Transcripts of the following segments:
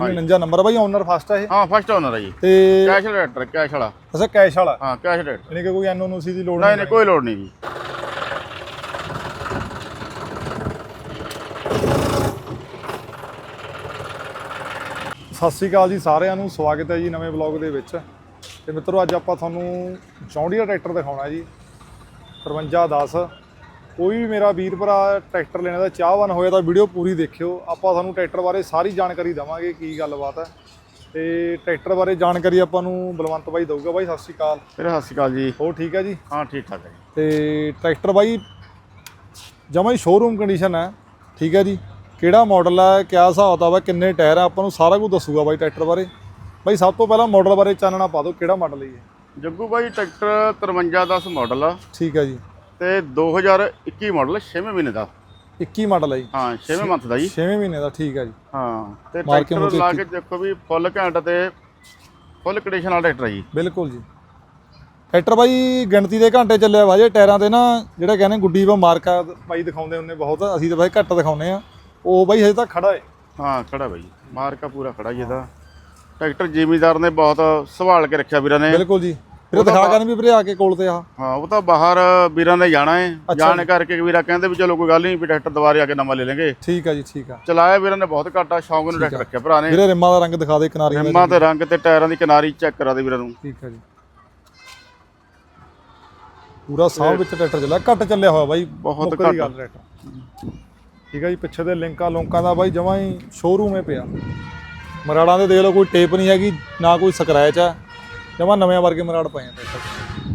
49 number ਆ ਬਾਈ owner first ਆ ਇਹ। ਹਾਂ ਫਸਟ ਓਨਰ ਹੈ ਜੀ। ਤੇ ਕੈਸ਼ ਰੇਟਰ ਕੈਸ਼ ਵਾਲਾ। ਅਸਾ ਕੈਸ਼ ਵਾਲਾ। ਹਾਂ ਕੈਸ਼ ਰੇਟ ਯਾਨੀ ਕਿ ਕੋਈ ਐਨਓਨੂਸੀ ਦੀ ਲੋੜ ਨਹੀਂ ਨਹੀਂ ਕੋਈ ਲੋੜ ਨਹੀਂ ਜੀ। ਸਤਿ ਸ੍ਰੀ ਅਕਾਲ ਜੀ ਸਾਰਿਆਂ ਨੂੰ ਸਵਾਗਤ ਹੈ ਜੀ ਨਵੇਂ ਵਲੌਗ ਦੇ ਵਿੱਚ। ਤੇ ਮਿੱਤਰੋ ਅੱਜ ਆਪਾਂ ਤੁਹਾਨੂੰ ਚੌਂਡੀਆ ਟਰੈਕਟਰ ਦਿਖਾਉਣਾ ਜੀ। 5310 ਕੋਈ ਵੀ ਮੇਰਾ ਵੀਰ ਭਰਾ ਟਰੈਕਟਰ ਲੈਣੇ ਦਾ ਚਾਹਵਾਨ ਹੋਇਆ ਤਾਂ ਵੀਡੀਓ ਪੂਰੀ ਦੇਖਿਓ। ਆਪਾਂ ਤੁਹਾਨੂੰ ਟਰੈਕਟਰ ਬਾਰੇ ਸਾਰੀ ਜਾਣਕਾਰੀ ਦਵਾਂਗੇ ਕੀ ਗੱਲਬਾਤ ਹੈ। ਤੇ ਟਰੈਕਟਰ ਬਾਰੇ ਜਾਣਕਾਰੀ ਆਪਾਂ ਨੂੰ ਬਲਵੰਤ ਬਾਈ ਦਊਗਾ। ਬਾਈ ਸਤਿ ਸ੍ਰੀ ਅਕਾਲ। ਫਿਰ ਸਤਿ ਸ਼੍ਰੀ ਅਕਾਲ ਜੀ। ਹੋਰ ਠੀਕ ਹੈ ਜੀ? ਹਾਂ ਠੀਕ ਠਾਕ ਹੈ ਜੀ। ਤੇ ਟਰੈਕਟਰ ਬਾਈ ਜਮਾਂ ਹੀ ਸ਼ੋਰੂਮ ਕੰਡੀਸ਼ਨ ਹੈ। ਠੀਕ ਹੈ ਜੀ? ਕਿਹੜਾ ਮਾਡਲ ਹੈ? ਕਿਆ ਹਿਸਾਬ ਕਿਤਾਬ ਹੈ? ਕਿੰਨੇ ਟਾਇਰ ਆ ਆਪਾਂ ਨੂੰ ਸਾਰਾ ਕੁਝ ਦੱਸੂਗਾ ਬਾਈ ਟਰੈਕਟਰ ਬਾਰੇ। ਬਾਈ ਸਭ ਤੋਂ ਪਹਿਲਾਂ ਮਾਡਲ ਬਾਰੇ ਚਾਨਣਾ ਪਾ ਦਿਓ। ਕਿਹੜਾ ਮਾਡਲ ਹੈ ਇਹ? ਜੱਗੂ ਬਾਈ ਟਰੈਕਟਰ 5310 ਮਾਡਲ ਆ। ਠੀਕ ਹੈ ਜੀ। ਤੇ 2021 ਮਾਡਲ 6ਵੇਂ ਮਹੀਨੇ ਦਾ। 21 ਮਾਡਲ ਹੈ ਜੀ। ਹਾਂ 6ਵੇਂ ਮੰਥ ਦਾ ਜੀ। 6ਵੇਂ ਮਹੀਨੇ ਦਾ ਠੀਕ ਹੈ ਜੀ। ਹਾਂ ਤੇ ਟਰੈਕਟਰ ਲਾ ਕੇ ਦੇਖੋ ਵੀ ਫੁੱਲ ਘੈਂਟ ਤੇ ਫੁੱਲ ਕੰਡੀਸ਼ਨ ਵਾਲਾ ਟਰੈਕਟਰ ਹੈ ਜੀ। ਬਿਲਕੁਲ ਜੀ। ਟਰੈਕਟਰ ਬਾਈ ਗਿਣਤੀ ਦੇ ਘੰਟੇ ਚੱਲਿਆ ਵਾ ਜੇ ਟਾਇਰਾਂ ਤੇ ਨਾ ਜਿਹੜੇ ਕਹਿੰਦੇ ਗੁੱਡੀ ਵਾ ਮਾਰਕਾ ਬਾਈ ਦਿਖਾਉਂਦੇ ਹੁੰਦੇ ਬਹੁਤ ਅਸੀਂ ਤਾਂ ਬਾਈ ਘੱਟ ਦਿਖਾਉਂਦੇ ਆ। ਉਹ ਬਾਈ ਹਜੇ ਤੱਕ ਖੜਾ ਹੈ ਹਾਂ ਖੜਾ ਬਾਈ। ਮਾਰਕਾ ਪੂਰਾ ਖੜਾ ਜੀ ਇਹਦਾ। ਟਰੈਕਟਰ ਜ਼ਿਮੀਦਾਰ ਨੇ ਬਹੁਤ ਸੰਭਾਲ ਕੇ ਰੱਖਿਆ ਵੀਰਾਂ ਨੇ। ਬਿਲਕੁਲ ਜੀ। ਫਿਰ ਦਿਖਾ ਕਰਨ ਵੀ ਵੀਰੇ ਆ ਕੇ ਕੋਲ ਤੇ ਆ। ਹਾਂ ਉਹ ਤਾਂ ਬਾਹਰ ਵੀਰਾਂ ਨੇ ਜਾਣਾ ਹੈ ਜਾਣ ਕਰਕੇ ਵੀਰਾਂ ਕਹਿੰਦੇ ਵੀ ਚਲੋ ਕੋਈ ਗੱਲ ਨਹੀਂ ਵੀ ਟਰੈਕਟਰ ਦੁਬਾਰੇ ਆ ਕੇ ਨਵਾਂ ਲੈ ਲਾਂਗੇ। ਠੀਕ ਆ ਜੀ ਠੀਕ ਆ। ਚਲਾਇਆ ਵੀਰਾਂ ਨੇ ਬਹੁਤ ਘੱਟ ਆ ਸ਼ੌਂਕ ਨੂੰ ਟਰੈਕਟਰ ਰੱਖਿਆ ਭਰਾ ਨੇ। ਵੀਰੇ ਰਿੰਮਾਂ ਦਾ ਰੰਗ ਦਿਖਾ ਦੇ ਕਿਨਾਰੀ ਰਿੰਮਾਂ ਤੇ ਰੰਗ ਤੇ ਟਾਇਰਾਂ ਦੀ ਕਿਨਾਰੀ ਚੈੱਕ ਕਰਾ ਦੇ ਵੀਰਾਂ ਨੂੰ। ਠੀਕ ਆ ਜੀ। ਪੂਰਾ ਸਾਹ ਵਿੱਚ ਟਰੈਕਟਰ ਚੱਲਿਆ। ਘੱਟ ਚੱਲਿਆ ਹੋਇਆ ਬਾਈ ਬਹੁਤ ਘੱਟ। ਗੱਲ ਟਰੈਕਟਰ ਠੀਕ ਆ ਜੀ ਪਿੱਛੇ ਦੇ ਲਿੰਕਾਂ ਲੋਕਾਂ ਦਾ ਬਾਈ ਜਮਾਂ ਹੀ ਸ਼ੋਰੂਮ ਹੀ ਪਿਆ। ਮਰਾੜਾਂ ਦੇ ਦੇਖ ਲਓ ਕੋਈ ਟੇਪ ਨਹੀਂ ਹੈਗੀ ਨਾ ਕੋਈ ਸਕ੍ਰੈਚ ਆ। ਜਮਾਂ ਨਵੇਂ ਵਰਗੇ ਮਰਾੜ ਪਏ ਆ ਟਰੈਕਟਰ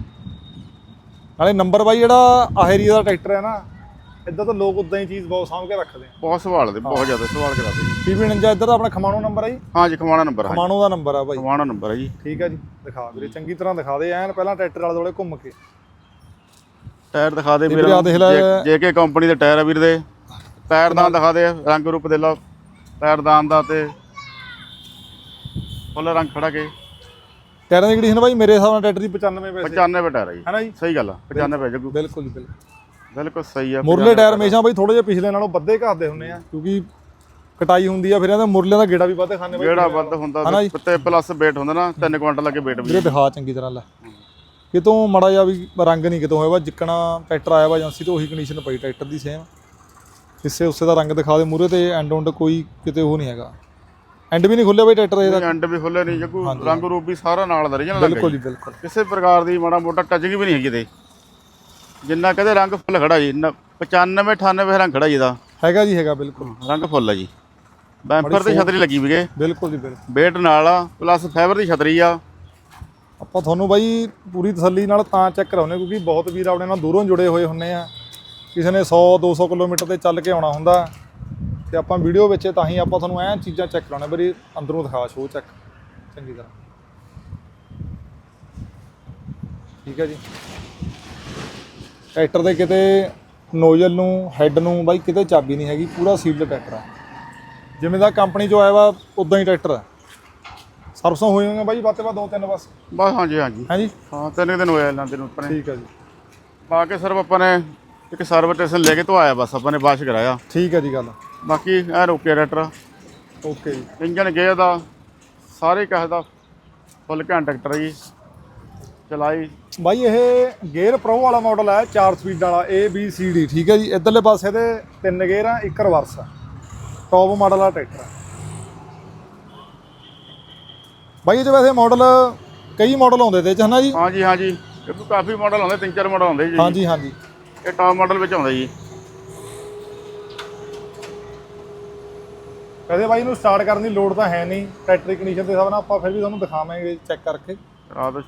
ਨਾਲੇ ਨੰਬਰ ਬਾਈ ਜਿਹੜਾ ਆਹੇਰੀ ਦਾ ਟਰੈਕਟਰ ਹੈ ਨਾ ਇਦਾਂ ਤਾਂ ਲੋਕ ਉਦਾਂ ਹੀ ਚੀਜ਼ ਬਹੁਤ ਸਾਂਭ ਕੇ ਰੱਖਦੇ ਆ। ਬਹੁਤ ਸੰਭਾਲਦੇ ਬਹੁਤ ਜ਼ਿਆਦਾ ਸੰਭਾਲ ਕੇ ਰੱਖਦੇ ਪੀਪੀ 49 ਇੱਧਰ ਆਪਣਾ ਖਮਾਣੋ ਨੰਬਰ ਆ ਜੀ। ਹਾਂ ਜੀ ਖਵਾਣਾ ਨੰਬਰ ਹੈ ਖਮਾਣੋ ਦਾ ਨੰਬਰ ਆ ਬਾਈ। ਖਵਾਣਾ ਨੰਬਰ ਹੈ ਜੀ। ਠੀਕ ਆ ਜੀ ਦਿਖਾ ਵੀਰੇ ਚੰਗੀ ਤਰ੍ਹਾਂ ਦਿਖਾ ਦੇ ਐਨ ਪਹਿਲਾਂ ਟਰੈਕਟਰ ਵਾਲੇ ਦੁਆਲੇ ਘੁੰਮ ਕੇ। ਟਾਇਰ ਦਿਖਾ ਦੇ ਵੀਰੇ ਲੈ। ਜੇਕੇ ਕੰਪਨੀ ਦੇ ਟਾਇਰ ਆ ਵੀਰ ਦੇ। ਪੈਰਦਾਨ ਦਿਖਾ ਦੇ ਰੰਗ ਰੂਪ ਦੇ ਲਾ ਪੈਰਦਾਨ ਦਾ ਤੇ ਫੁੱਲ ਰੰਗ ਖੜਾ ਕੇ। ਟਾਇਰਾਂ ਦੀ ਕੰਡੀਸ਼ਨ ਬਾਈ? ਮੇਰੇ ਹਿਸਾਬ ਨਾਲ ਟਰੈਕਟਰ ਦੀ 95 ਪੈਸੇ 95 ਟਾਇਰ ਹੈ ਨਾ ਜੀ? ਸਹੀ ਗੱਲ ਆ 95 ਪੈ ਜੱਗੂ ਬਿਲਕੁਲ ਜੀ ਬਿਲਕੁਲ। ਬਿਲਕੁਲ ਸਹੀ ਆ ਮੁਰਲੇ ਟਾਇਰ ਹਮੇਸ਼ਾ ਬਾਈ ਥੋੜੇ ਜਿਹਾ ਪਿਛਲੇ ਨਾਲੋਂ ਵੱਧੇ ਘੱਟਦੇ ਹੁੰਦੇ ਆ। ਕਿਉਂਕਿ ਕਟਾਈ ਹੁੰਦੀ ਆ ਫਿਰ ਇਹਦਾ ਮੁਰਲੇ ਦਾ ਗੇੜਾ ਵੀ ਵੱਧ ਖਾਂਦੇ ਬਾਈ। ਜਿਹੜਾ ਵੱਧ ਹੁੰਦਾ ਹਨਾ? ਤੇ ਪਲੱਸ weight ਹੁੰਦਾ ਨਾ 3 ਕੁਇੰਟਲ ਅੱਗੇ weight ਵੀ। ਦਿਖਾ ਚੰਗੀ ਤਰ੍ਹਾਂ ਲੈ। ਕਿਤੋਂ ਮੜਾ ਜਾ ਵੀ ਰੰਗ ਨਹੀਂ ਕਿਤੋਂ ਹੋਇਆ ਵਾ ਜਿੱਕਣਾ ਟਰੈਕਟਰ ਆਇਆ ਵਾ ਏਜੰਸੀ ਤੋਂ ਉਹੀ ਕੰਡੀਸ਼ਨ ਪਈ ਟਰੈਕਟਰ ਦੀ ਸੇਮ ਹਿੱਸੇ ਉਸੇ ਦਾ ਰੰਗ ਦਿਖਾ ਦੇ ਮੂਰੇ ਤੇ ਐਂਡ ਉਂਡ ਕੋਈ ਕਿਤੇ ਉਹ ਨਹੀਂ ਹੈਗਾ। ਐਂਡ ਵੀ ਨਹੀਂ ਖੁੱਲਿਆ ਬਾਈ ਟਰੈਕਟਰ ਇਹਦਾ ਐਂਡ ਵੀ ਖੁੱਲੇ ਨਹੀਂ ਜੱਗੂ ਰੰਗ ਰੂਪ ਵੀ ਸਾਰਾ ਨਾਲ ਦਾ ਰੀਜਨਲ ਬਿਲਕੁਲ ਜੀ। ਬਿਲਕੁਲ। ਕਿਸੇ ਪ੍ਰਕਾਰ ਦੀ ਮਾੜਾ ਮੋਟਾ ਟੱਚਿੰਗ ਵੀ ਨਹੀਂ ਹੈਗੀ ਤੇ ਜਿੰਨਾ ਕਹਦੇ ਰੰਗ ਫੁੱਲ ਖੜਾ ਜੀ ਨ- 95 98 ਰੰਗ ਖੜਾ ਜੀ ਦਾ ਹੈਗਾ ਜੀ ਹੈਗਾ ਬਿਲਕੁਲ। ਰੰਗ ਫੁੱਲ ਆ ਜੀ। ਬੈਂਪਰ ਤੇ ਛਤਰੀ ਲੱਗੀ ਵੀਗੇ ਬਿਲਕੁਲ ਜੀ ਬਿਲਕੁਲ। Weight ਨਾਲ ਆ ਪਲੱਸ ਫਾਈਬਰ ਦੀ ਛਤਰੀ ਆ। ਆਪਾਂ ਤੁਹਾਨੂੰ ਬਾਈ ਪੂਰੀ ਤਸੱਲੀ ਨਾਲ ਤਾਂ ਚੈੱਕ ਕਰਾਉਨੇ ਕਿਉਂਕਿ ਬਹੁਤ ਵੀਰ ਆਪਣੇ ਨਾਲ ਦੂਰੋਂ ਜੁੜੇ ਹੋਏ ਹੁੰਨੇ ਆ। ਕਿਸੇ ਨੇ 100 200 ਕਿਲੋਮੀਟਰ ਤੇ ਚੱਲ ਕੇ ਆਉਣਾ ਹੁੰਦਾ। ਤੇ ਆਪਾਂ ਵੀਡੀਓ ਵਿੱਚ ਤਾਂ ਹੀ ਆਪਾਂ ਤੁਹਾਨੂੰ ਐਂ ਚੀਜ਼ਾਂ ਚੈੱਕ ਕਰਾਉਣੇ ਬਰੀ ਅੰਦਰੋਂ ਦਿਖਾ ਸ਼ੋ ਚੈੱਕ ਚੰਗੀ ਤਰ੍ਹਾਂ। ਠੀਕ ਹੈ ਜੀ। ਟਰੈਕਟਰ ਦੇ ਕਿਤੇ ਨੋਜ਼ਲ ਨੂੰ ਹੈੱਡ ਨੂੰ ਬਾਈ ਕਿਤੇ ਚਾਬੀ ਨਹੀਂ ਹੈਗੀ ਪੂਰਾ ਸੀਲਡ ਟਰੈਕਟਰ ਆ। ਜਿਵੇਂ ਦਾ ਕੰਪਨੀ ਚੋਂ ਆਇਆ ਵਾ ਉਦਾਂ ਹੀ ਟਰੈਕਟਰ ਆ। ਸਰਵਿਸਾਂ ਹੋਈਆਂ ਹੋਈਆਂ ਬਾਈ ਬਾਤੇ ਬਾ ਦੋ ਤਿੰਨ ਬਸ। ਬਸ ਹਾਂਜੀ ਹਾਂਜੀ। ਹਾਂਜੀ ਹਾਂ ਤਿੰਨ ਦਿਨ ਹੋਇਆ ਇਹਨਾਂ ਨੂੰ ਆਪਾਂ ਨੇ ਠੀਕ ਹੈ ਜੀ। ਪਾ ਕੇ ਸਿਰਫ ਆਪਾਂ ਨੇ ਇੱਕ ਸਟੇਸ਼ਨ ਲੈ ਕੇ ਤੋਂ ਆਇਆ ਬਸ ਆਪਾਂ ਨੇ ਵਾਸ਼ ਕਰਾਇਆ। ਠੀਕ ਹੈ ਜੀ ਗੱਲ। ਬਾਕੀ ਐ ਰੋਕਿਆ ਟਰੈਕਟਰ ਓਕੇ ਜੀ। ਇੰਜਨ ਗੇਅਰ ਦਾ ਸਾਰੇ ਕਹੇ ਦਾ ਫੁੱਲ ਘੈਂਟ ਟਰੈਕਟਰ ਹੈ ਜੀ। ਚਲਾਈ। ਬਾਈ ਇਹ ਗੇਅਰ ਪ੍ਰੋ ਵਾਲਾ ਮਾਡਲ ਹੈ 4 ਸਪੀਡ ਵਾਲਾ A B C D ਠੀਕ ਹੈ ਜੀ। ਇਧਰਲੇ ਪਾਸੇ ਦੇ ਤਿੰਨ ਗੇਅਰ ਆ ਇੱਕ ਰਿਵਰਸ ਆ। ਟੌਪ ਮਾਡਲ ਵਾਲਾ ਟਰੈਕਟਰ ਆ। ਬਾਈ ਇਹ 'ਚ ਵੈਸੇ ਮਾਡਲ ਕਈ ਮਾਡਲ ਆਉਂਦੇ ਤੇ ਚ ਹਨਾ ਜੀ? ਹਾਂਜੀ ਹਾਂਜੀ। ਇਹ ਤੋਂ ਕਾਫੀ ਮਾਡਲ ਆਉਂਦੇ ਤਿੰਨ ਚਾਰ ਮਾਡਲ ਆਉਂਦੇ ਜੀ। ਹਾਂਜੀ ਹਾਂਜੀ। ਇਹ ਟਾਪ ਮਾਡਲ ਵਿੱਚ ਆਉਂਦਾ ਜੀ। ਕਦੇ ਬਾਈ ਨੂੰ ਸਟਾਰਟ ਕਰਨ ਦੀ ਲੋੜ ਤਾਂ ਹੈ ਨਹੀਂ। ਟਰੈਕਟਰ ਦੀ ਕੰਡੀਸ਼ਨ ਦੇ ਹਿਸਾਬ ਨਾਲ ਆਪਾਂ ਫਿਰ ਵੀ ਤੁਹਾਨੂੰ ਦਿਖਾਵਾਂਗੇ ਚੈੱਕ ਕਰਕੇ। ਰਾਤ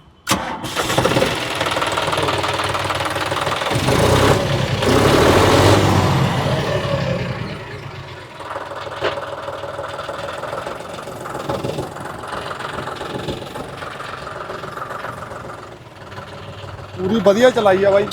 ਪੂਰੀ ਵਧੀਆ ਚਲਾਈ ਆ ਬਾਈ।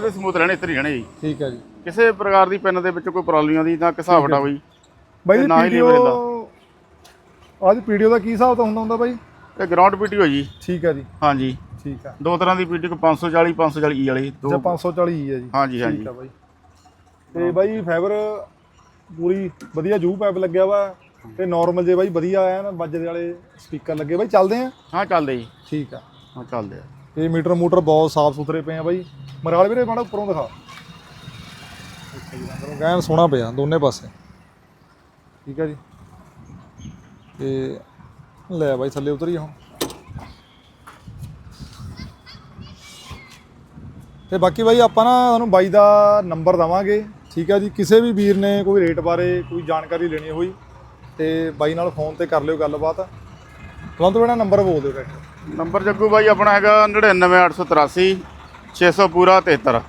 ਟਰੈਕਟਰ ਦੇ ਸਮੂਥ ਰਹਿਣੇ ਹੀ ਰਹਿਣੇ ਜੀ। ਠੀਕ ਹੈ ਜੀ। ਕਿਸੇ ਪ੍ਰਕਾਰ ਦੀ ਪਿੰਨ ਦੇ ਵਿੱਚ ਕੋਈ ਪ੍ਰੋਬਲਮ ਆਉਂਦੀ ਨਾ ਕਿਸਾ ਵਟਾ ਕੋਈ ਬਾਈ ਜੀ ਨਾ ਹੀ ਵੀਡੀਓ level ਅੱਜ ਵੀਡੀਓ ਦਾ ਕੀ ਹਿਸਾਬ ਤਾਂ ਹੁੰਦਾ ਹੁੰਦਾ ਬਾਈ? ਇਹ ਗਰਾਊਂਡ ਪੀਟੀਓ ਜੀ। ਠੀਕ ਹੈ ਜੀ। ਹਾਂਜੀ। ਠੀਕ ਹੈ। ਦੋ ਤਰ੍ਹਾਂ ਦੀ ਕੋ 540 540 ਈ ਵਾਲੀ। ਦੋ 540 ਹੀ ਹੈ ਜੀ। ਹਾਂਜੀ ਹਾਂਜੀ। ਠੀਕ ਆ ਬਾਈ। ਤੇ ਬਾਈ ਫਾਈਬਰ ਪੂਰੀ ਵਧੀਆ ਜੂ ਪੈਪ ਲੱਗਿਆ ਵਾ। ਤੇ ਨਾਰਮਲ ਜੇ ਬਾਈ ਵਧੀਆ ਆਇਆ ਨਾ ਵੱਜਦੇ ਵਾਲੇ ਸਪੀਕਰ ਲੱਗੇ। ਬਾਈ ਚੱਲਦੇ ਆ? ਹਾਂ ਚੱਲਦੇ ਜੀ। ਠੀਕ ਆ। ਹਾਂ ਚੱਲਦੇ ਆ। ਤੇ ਮੀਟਰ ਮੂਟਰ ਬਹੁਤ ਸਾਫ਼ ਸੁਥਰੇ ਪਏ ਆ ਬਾਈ। ਮਰਾਲ ਵੀਰੇ, ਮਾੜਾ ਉੱਪਰੋਂ ਦਿਖਾ। ਅੰਦਰੋਂ ਸੋਹਣਾ ਪਿਆ, ਦੋਨੇ ਪਾਸੇ। ਠੀਕ ਹੈ ਜੀ। ਤੇ ਲੈ ਬਾਈ, ਥੱਲੇ ਉਤਰੀ ਹੁਣ ਤੇ ਬਾਕੀ ਬਾਈ, ਆਪਾਂ ਨਾ ਤੁਹਾਨੂੰ ਬਾਈ ਦਾ ਨੰਬਰ ਦਵਾਂਗੇ। ਠੀਕ ਹੈ ਜੀ, ਕਿਸੇ ਵੀ ਵੀਰ ਨੇ ਕੋਈ ਰੇਟ ਬਾਰੇ ਕੋਈ ਜਾਣਕਾਰੀ ਲੈਣੀ ਹੋਈ, ਤੇ ਬਾਈ ਨਾਲ ਫੋਨ ਤੇ ਕਰ ਲਿਓ ਗੱਲਬਾਤ। ਤੁਰੰਤ ਬਣਾ ਨੰਬਰ ਬੋਲ ਦਿਓ ਟਰੈਕਟਰ ਨੰਬਰ ਜੱਗੂ ਬਾਈ, ਆਪਣਾ ਹੈਗਾ 99883 600 ਪੂਰਾ 73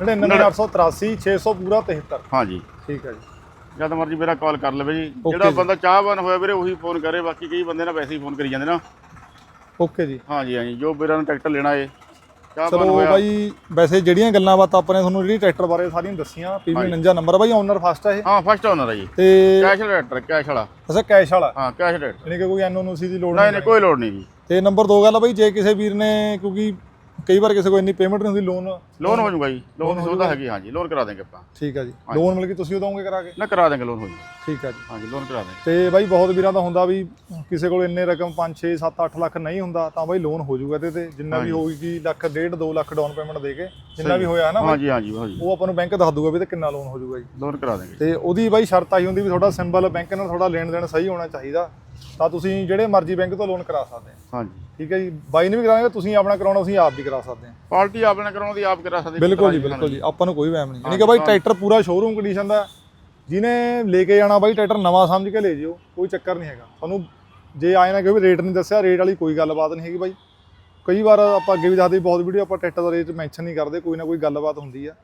99883 600 ਪੂਰਾ 73 ਹਾਂਜੀ। ਠੀਕ ਹੈ ਜੀ। ਜਦ ਮਰਜ਼ੀ ਮੇਰਾ ਕਾਲ ਕਰ ਲਵੇ ਜੀ। ਜਿਹੜਾ। ਬੰਦਾ ਚਾਹਵਾਨ ਹੋਇਆ ਵੀਰੇ ਉਹੀ ਫੋਨ ਕਰੇ। ਬਾਕੀ ਕਈ ਬੰਦੇ ਨਾ ਵੈਸੇ ਹੀ ਫੋਨ ਕਰੀ ਜਾਂਦੇ ਨਾ। ਓਕੇ ਜੀ। ਹਾਂਜੀ ਹਾਂਜੀ। ਜੋ ਵੀਰਾਂ ਨੂੰ ਟਰੈਕਟਰ ਲੈਣਾ ਏ। ਚਾਹਵਾਨ ਚਲੋ ਹੋਇਆ। ਬਾਈ ਵੈਸੇ ਜਿਹੜੀਆਂ ਗੱਲਾਂ ਬਾਤਾਂ ਆਪਾਂ ਨੇ ਤੁਹਾਨੂੰ ਜਿਹੜੀ ਟਰੈਕਟਰ ਬਾਰੇ ਸਾਰੀਆਂ ਦੱਸੀਆਂ ਪੀਵੀ 49 ਨੰਬਰ ਬਾਈ ਓਨਰ ਫਸਟ ਇਹ। ਹਾਂ ਫਸਟ ਓਨਰ ਹੈ ਜੀ। ਤੇ ਕੈਸ਼ ਟਰੈਕਟਰ ਕੈਸ਼ ਵਾਲਾ। ਅੱਛਾ ਕੈਸ਼ ਵਾਲਾ। ਹਾਂ ਕੈਸ਼ ਟਰੈਕਟਰ ਯਾਨੀ ਕਿ ਕੋਈ ਐਨਓਨੂਸੀ ਦੀ ਲੋੜ ਨਹੀਂ ਨਹੀਂ ਕੋਈ ਲੋੜ ਨਹੀਂ ਜੀ। ਤੇ ਨੰਬਰ 2 ਗੱਲ ਬਾਈ ਜੇ ਕਿਸੇ ਵੀਰ ਨੇ ਕਿਉਂਕਿ ਕਈ ਵਾਰ ਕਿਸੇ ਕੋਲ ਇੰਨੀ ਪੇਮੈਂਟ ਨਹੀਂ ਹੁੰਦੀ ਲੋਨ ਲੋਨ ਹੋ ਜਾਊਗਾ ਜੀ। ਲੋਨ ਦੀ ਸੁਵਿਧਾ ਹੈਗੀ ਹਾਂਜੀ। ਲੋਨ ਕਰਾ ਦੇਂਗੇ ਆਪਾਂ। ਠੀਕ ਹੈ ਜੀ। ਲੋਨ ਮਿਲ ਕੇ ਤੁਸੀਂ ਉਹ ਦੋਗੇ ਕਰਾ ਕੇ? ਨਾ ਕਰਾ ਦੇਂਗੇ ਲੋਨ ਹੋ ਜਾਊਗਾ। ਠੀਕ ਹੈ ਜੀ। ਹਾਂਜੀ ਲੋਨ ਕਰਾ ਦੇਂਗੇ ਤੇ ਬਾਈ ਬਹੁਤ ਵੀਰਾਂ ਦਾ ਹੁੰਦਾ ਵੀ ਕਿਸੇ ਕੋਲ ਇੰਨੇ ਰਕਮ 5 6 7 8 ਲੱਖ ਨਹੀਂ ਹੁੰਦਾ ਤਾਂ ਬਾਈ ਲੋਨ ਹੋ ਜਾਊਗਾ ਇਹਦੇ ਤੇ। ਜਿੰਨਾ ਵੀ ਹੋਊਗੀ ਲੱਖ ਡੇਢ 2 ਲੱਖ ਡਾਊਨ ਪੇਮੈਂਟ ਦੇ ਕੇ ਜਿੰਨਾ ਵੀ ਹੋਇਆ ਹੈ ਨਾ ਹਾਂਜੀ ਹਾਂਜੀ ਹਾਂਜੀ। ਉਹ ਆਪਾਂ ਨੂੰ ਬੈਂਕ ਦੱਸ ਦੂਗਾ ਵੀ ਤੇ ਕਿੰਨਾ ਲੋਨ ਹੋ ਜਾਊਗਾ ਜੀ। ਲੋਨ ਕਰਾ ਦੇਂਗੇ ਤੇ ਉਹਦੀ ਬਾਈ ਸ਼ਰਤ ਆਈ ਹੁੰਦੀ ਵੀ ਤੁਹਾਡਾ ਸਿੰਬਲ ਬੈਂਕ ਨਾਲ ਤੁਹਾਡਾ ਲੈਣ ਦੇਣ ਸਹੀ ਹੋਣਾ ਚਾਹੀਦਾ। ਤਾਂ ਤੁਸੀਂ ਜਿਹੜੇ ਮਰਜ਼ੀ ਬੈਂਕ ਤੋਂ ਲੋਨ ਕਰਾ ਸਕਦੇ ਹੋ। ਹਾਂਜੀ। ਠੀਕ ਹੈ ਜੀ? ਬਾਈ ਨੇ ਵੀ ਕਰਾਂਗੇ ਤੁਸੀਂ ਆਪਣਾ ਕਰਾਉਣਾ ਤੁਸੀਂ ਆਪ ਵੀ ਕਰਾ ਸਕਦੇ ਹੋ। ਪਾਰਟੀ ਆਪਣੇ ਕਰਾਉਣ ਦੀ ਆਪ ਕਰਾ ਸਕਦੇ ਬਿਲਕੁਲ ਜੀ ਬਿਲਕੁਲ ਜੀ। ਆਪਾਂ ਨੂੰ ਕੋਈ ਵਹਿਮ ਨਹੀਂ। ਯਾਨੀ ਕਿ ਬਾਈ ਟਰੈਕਟਰ ਪੂਰਾ ਸ਼ੋਰੂਮ ਕੰਡੀਸ਼ਨ ਦਾ। ਜਿਹਨੇ ਲੈ ਕੇ ਜਾਣਾ ਬਾਈ ਟਰੈਕਟਰ ਨਵਾਂ ਸਮਝ ਕੇ ਲੈ ਜਿਓ ਕੋਈ ਚੱਕਰ ਨਹੀਂ ਹੈਗਾ। ਤੁਹਾਨੂੰ ਜੇ ਆਏ ਨਾ ਕਿ ਵੀ ਰੇਟ ਨਹੀਂ ਦੱਸਿਆ ਰੇਟ ਵਾਲੀ ਕੋਈ ਗੱਲਬਾਤ ਨਹੀਂ ਹੈਗੀ ਬਾਈ। ਕਈ ਵਾਰ ਆਪਾਂ ਅੱਗੇ ਵੀ ਦੱਸਦੇ ਬਹੁਤ ਵੀਡੀਓ ਆਪਾਂ ਟਰੈਕਟਰ ਦਾ ਰੇਟ ਮੈਂਸ਼ਨ ਨਹੀਂ ਕਰਦੇ ਕੋਈ ਨਾ ਕੋਈ ਗੱਲਬਾਤ ਹੁੰਦੀ ਆ।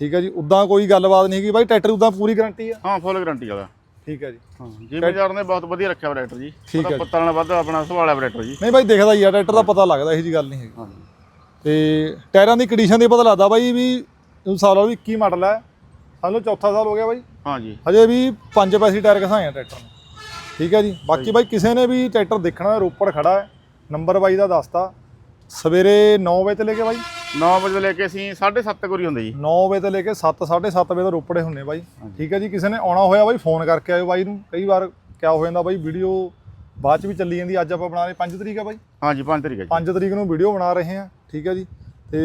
ਠੀਕ ਹੈ ਜੀ? ਉਦਾਂ ਕੋਈ ਗੱਲਬਾਤ ਨਹੀਂ ਹੈਗੀ ਬਾਈ। ਟਰੈਕਟਰ ਉਦਾਂ ਪੂਰੀ ਗਾਰੰਟੀ ਆ। ਹਾਂ ਫੁੱਲ ਗਾਰੰਟੀ ਵਾਲਾ ਠੀਕ ਹੈ ਜੀ। ਹਾਂ ਜ਼ਿਮੀਦਾਰ ਨੇ ਬਹੁਤ ਵਧੀਆ ਰੱਖਿਆ ਟਰੈਕਟਰ ਜੀ। ਠੀਕ ਉਹਦਾ ਪੱਤਾਂ ਨਾਲ ਵੱਧ ਆਪਣਾ ਸੰਭਾਲਿਆ ਟਰੈਕਟਰ ਜੀ। ਨਹੀਂ ਬਾਈ ਦਿਖਦਾ ਹੀ ਆ ਟਰੈਕਟਰ ਦਾ ਪਤਾ ਲੱਗਦਾ ਇਹੋ ਜੀ ਗੱਲ ਨਹੀਂ ਹੈਗੀ। ਹਾਂਜੀ ਤੇ ਟਾਇਰਾਂ ਦੀ ਕੰਡੀਸ਼ਨ ਦੀ ਪਤਾ ਲੱਗਦਾ ਬਾਈ ਵੀ ਸਾਲ ਵਾਲੀ 21 ਮਾਡਲ ਹੈ। ਸਾਨੂੰ ਚੌਥਾ ਸਾਲ ਹੋ ਗਿਆ ਬਾਈ। ਹਾਂਜੀ ਹਜੇ ਵੀ ਪੰਜ ਪੈਸੇ ਟਾਇਰ ਘਸਾਏ ਆ ਟਰੈਕਟਰ ਨੂੰ। ਠੀਕ ਹੈ ਜੀ। ਬਾਕੀ ਬਾਈ ਕਿਸੇ ਨੇ ਵੀ ਟਰੈਕਟਰ ਦੇਖਣਾ ਹੈ, ਰੋਪੜ ਖੜਾ ਹੈ ਨੰਬਰ ਬਾਈ ਦਾ ਦੱਸਤਾ। ਸਵੇਰੇ 9 ਵਜੇ ਤੋਂ ਲੈ ਕੇ ਬਾਈ। 9 ਵਜੇ ਲੈ ਕੇ ਅਸੀਂ 7:30 ਕੋਰੀ ਹੁੰਦੇ ਜੀ। 9 ਵਜੇ ਤੋਂ ਲੈ ਕੇ 7 7:30 ਵਜੇ ਤੋਂ ਰੋਪੜੇ ਹੁੰਨੇ ਬਾਈ। ਠੀਕ ਹੈ ਜੀ ਕਿਸੇ ਨੇ ਆਉਣਾ ਹੋਇਆ ਬਾਈ ਫੋਨ ਕਰਕੇ ਆਇਓ ਬਾਈ ਨੂੰ। ਕਈ ਵਾਰ ਕਿਆ ਹੋ ਜਾਂਦਾ ਬਾਈ ਵੀਡੀਓ ਬਾਅਦ ਚ ਵੀ ਚੱਲੀ ਜਾਂਦੀ ਅੱਜ ਆਪਾਂ ਬਣਾ ਰਹੇ 5 ਤਰੀਕ ਆ ਬਾਈ। ਹਾਂਜੀ 5 ਤਰੀਕ ਹੈ ਜੀ। 5 ਤਰੀਕ ਨੂੰ ਵੀਡੀਓ ਬਣਾ ਰਹੇ ਹਾਂ ਠੀਕ ਹੈ ਜੀ। ਤੇ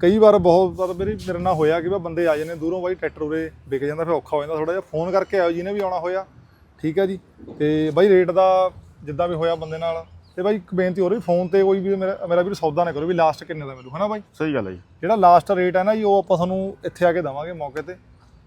ਕਈ ਵਾਰ ਬਹੁਤ ਵਾਰ ਮੇਰੀ ਮੇਰੇ ਨਾਲ ਹੋਇਆ ਕਿ ਵੀ ਬੰਦੇ ਆ ਜਾਂਦੇ ਦੂਰੋਂ ਬਾਈ ਟਰੈਕਟਰ ਉਰੇ ਵਿਕ ਜਾਂਦਾ ਫਿਰ ਔਖਾ ਹੋ ਜਾਂਦਾ ਥੋੜਾ ਜਿਹਾ। ਫੋਨ ਕਰਕੇ ਆਇਓ ਜਿਹਨੇ ਵੀ ਆਉਣਾ ਹੋਇਆ ਠੀਕ ਹੈ ਜੀ। ਤੇ ਬਾਈ ਰੇਟ ਦਾ ਜਿੱਦਾਂ ਵੀ ਹੋਇਆ ਬੰਦੇ ਨਾਲ ਤੇ ਬਾਈ ਇੱਕ ਬੇਨਤੀ ਹੋ ਰਹੀ ਫੋਨ ਤੇ ਕੋਈ ਵੀ ਮੇਰਾ ਮੇਰਾ ਵੀਰ ਸੌਦਾ ਨਾ ਕਰੋ ਵੀ ਲਾਸਟ ਕਿੰਨੇ ਦਾ ਮਿਲੂ ਹਨਾ ਬਾਈ? ਸਹੀ ਗੱਲ ਹੈ ਜੀ। ਜਿਹੜਾ ਲਾਸਟ ਰੇਟ ਹੈ ਨਾ ਜੀ ਉਹ ਆਪਾਂ ਤੁਹਾਨੂੰ ਇੱਥੇ ਆ ਕੇ ਦਵਾਂਗੇ ਮੌਕੇ ਤੇ।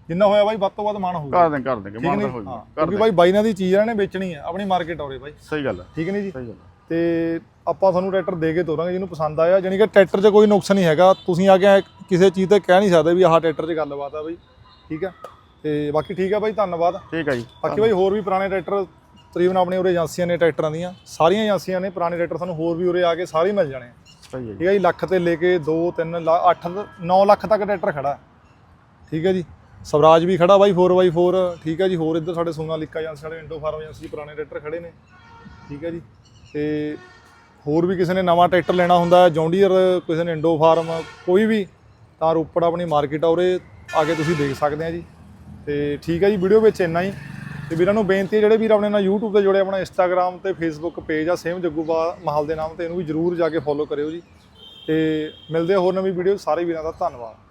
ਜਿੰਨਾ ਹੋਇਆ ਬਾਈ ਵੱਧ ਤੋਂ ਵੱਧ ਮਾਣ ਹੋਊਗਾ। ਕਰ ਦੇਂ ਕਰ ਦੇਂਗੇ ਮਾਨ ਹੋ ਹਾਂ ਜੀ ਕਰ ਕਿਉਂਕਿ ਬਾਈ ਬਾਈ ਨਾਲ ਦੀ ਚੀਜ਼ ਇਹਨਾਂ ਨੇ ਵੇਚਣੀ ਹੈ ਆਪਣੀ ਮਾਰਕੀਟ ਔਰੇ ਬਾਈ। ਸਹੀ ਗੱਲ ਹੈ। ਠੀਕ ਨਹੀਂ ਜੀ? ਸਹੀ ਗੱਲ ਹੈ। ਤੇ ਆਪਾਂ ਤੁਹਾਨੂੰ ਟਰੈਕਟਰ ਦੇ ਕੇ ਤੋਰਾਂਗੇ ਜਿਹਨੂੰ ਪਸੰਦ ਆਇਆ। ਜਾਨੀ ਕਿ ਟਰੈਕਟਰ 'ਚ ਕੋਈ ਨੁਕਸ ਨਹੀਂ ਹੈਗਾ। ਤੁਸੀਂ ਆ ਕੇ ਐਂ ਕਿਸੇ ਚੀਜ਼ ਤੇ ਕਹਿ ਨਹੀਂ ਸਕਦੇ ਵੀ ਆਹ ਟਰੈਕਟਰ 'ਚ ਗੱਲਬਾਤ ਆ ਬਈ। ਠੀਕ ਆ? ਤੇ ਬਾਕੀ ਠੀਕ ਆ ਬਾਈ ਧੰਨਵਾਦ। ਠੀਕ ਹੈ ਜੀ। ਬਾਕੀ ਬਾਈ ਹੋਰ ਵੀ ਪੁਰਾਣੇ ਟਰੈਕਟਰ ਤਕਰੀਬਨ ਆਪਣੇ ਉਰੇ ਏਜੰਸੀਆਂ ਨੇ ਟਰੈਕਟਰਾਂ ਦੀਆਂ ਸਾਰੀਆਂ ਏਜੰਸੀਆਂ ਨੇ ਪੁਰਾਣੇ ਟਰੈਕਟਰ ਤੁਹਾਨੂੰ ਹੋਰ ਵੀ ਉਰੇ ਆ ਕੇ ਸਾਰੇ ਮਿਲ ਜਾਣੇ ਆ। ਸਹੀ ਹੈ ਜੀ। ਠੀਕ ਹੈ ਜੀ ਲੱਖ ਤੇ ਲੈ ਕੇ 2 3 8 9 ਲੱਖ ਤੱਕ ਟਰੈਕਟਰ ਖੜਾ ਹੈ। ਠੀਕ ਹੈ ਜੀ ਸਵਰਾਜ ਵੀ ਖੜਾ ਬਾਈ 4x4 ਠੀਕ ਹੈ ਜੀ ਹੋਰ ਇੱਧਰ ਸਾਡੇ ਸੋਨਾਲੀਕਾ ਏਜੰਸੀ ਸਾਡੇ ਇੰਡੋ ਫਾਰਮ ਏਜੰਸੀ ਪੁਰਾਣੇ ਟਰੈਕਟਰ ਖੜੇ ਨੇ। ਠੀਕ ਹੈ ਜੀ ਤੇ ਹੋਰ ਵੀ ਕਿਸੇ ਨੇ ਨਵਾਂ ਟਰੈਕਟਰ ਲੈਣਾ ਹੁੰਦਾ ਹੈ ਜੌਂਡੀਅਰ ਕਿਸੇ ਨੇ ਇੰਡੋ ਫਾਰਮ ਕੋਈ ਵੀ ਤਾਂ ਰੋਪੜ ਆਪਣੀ ਮਾਰਕੀਟ ਆ ਉਰੇ ਆ ਕੇ ਤੁਸੀਂ ਦੇਖ ਸਕਦੇ ਆ ਜੀ। ਤੇ ਠੀਕ ਹੈ ਜੀ ਵੀਡੀਓ ਵਿੱਚ ਇੰਨਾ ਹੀ। ਤੇ ਵੀਰਾਂ ਨੂੰ ਬੇਨਤੀ ਹੈ, ਜਿਹੜੇ ਵੀਰ ਆਪਣੇ ਨਾਲ YouTube ਤੇ ਜੁੜੇ, ਆਪਣਾ Instagram ਤੇ Facebook ਪੇਜ ਆ, ਸੇਮ ਜੱਗੂਬਾ ਮਹਾਲ ਦੇ ਨਾਮ ਤੇ ਇਹਨੂੰ ਵੀ ਜਰੂਰ ਜਾ ਕੇ ਫੋਲੋ ਕਰਿਓ ਜੀ। ਤੇ ਮਿਲਦੇ ਹੋਰ ਨਵੀਂ ਵੀਡੀਓ ਸਾਰੇ ਵੀਰਾਂ ਦਾ ਧੰਨਵਾਦ।